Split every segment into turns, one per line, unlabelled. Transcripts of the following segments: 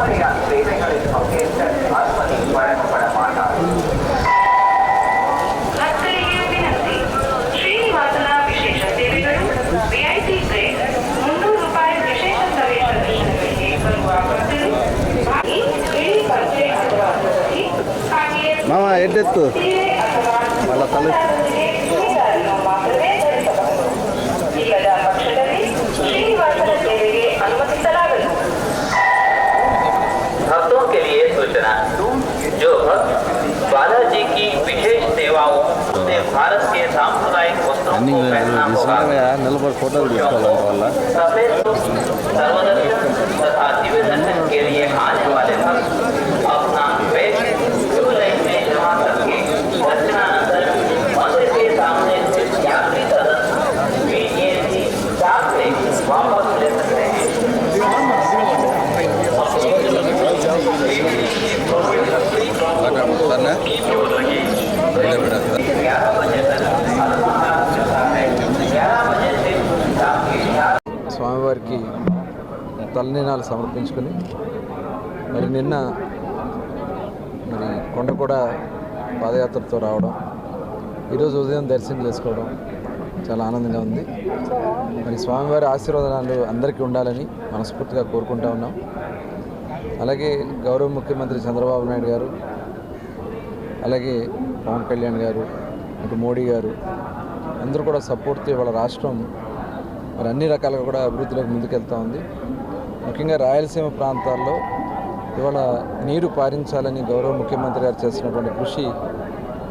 அடிப்படையான சேவைகளில் பங்கேற்க அனுமதி வழங்கப்பட மாட்டாது ಶ್ರೀನಿವಾಸನ
ವಿಶೇಷ
ಸೇವೆಗಳು ವಿಐಟಿ
ಟ್ರೇನ್ నిలబడి ఫోటోలు తీసుకోవాలంట వాళ్ళ.
తలనీనాలు సమర్పించుకొని మరి నిన్న మరి కొండ కూడా పాదయాత్రతో రావడం ఈరోజు ఉదయం దర్శనం చేసుకోవడం చాలా ఆనందంగా ఉంది. మరి స్వామివారి ఆశీర్వాదాలు అందరికీ ఉండాలని మనస్ఫూర్తిగా కోరుకుంటా ఉన్నాం. అలాగే గౌరవ ముఖ్యమంత్రి చంద్రబాబు నాయుడు గారు అలాగే పవన్ కళ్యాణ్ గారు ఇటు మోడీ గారు అందరూ కూడా సపోర్ట్తో ఇవాళ రాష్ట్రం మరి అన్ని రకాలుగా కూడా అభివృద్ధిలోకి ముందుకెళ్తూ ఉంది. ముఖ్యంగా రాయలసీమ ప్రాంతాల్లో ఇవాళ నీరు పారించాలని గౌరవ ముఖ్యమంత్రి గారు చేస్తున్నటువంటి కృషి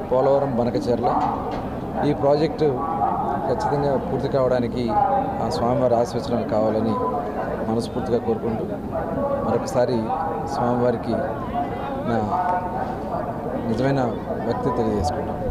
పోలవరం బనకచెర్ల. ఈ ప్రాజెక్టు ఖచ్చితంగా పూర్తి కావడానికి ఆ స్వామివారి ఆశీర్వచనాలు కావాలని మనస్ఫూర్తిగా కోరుకుంటూ మరొకసారి స్వామివారికి నా నిజమైన వ్యక్తి తెలియజేసుకుంటాను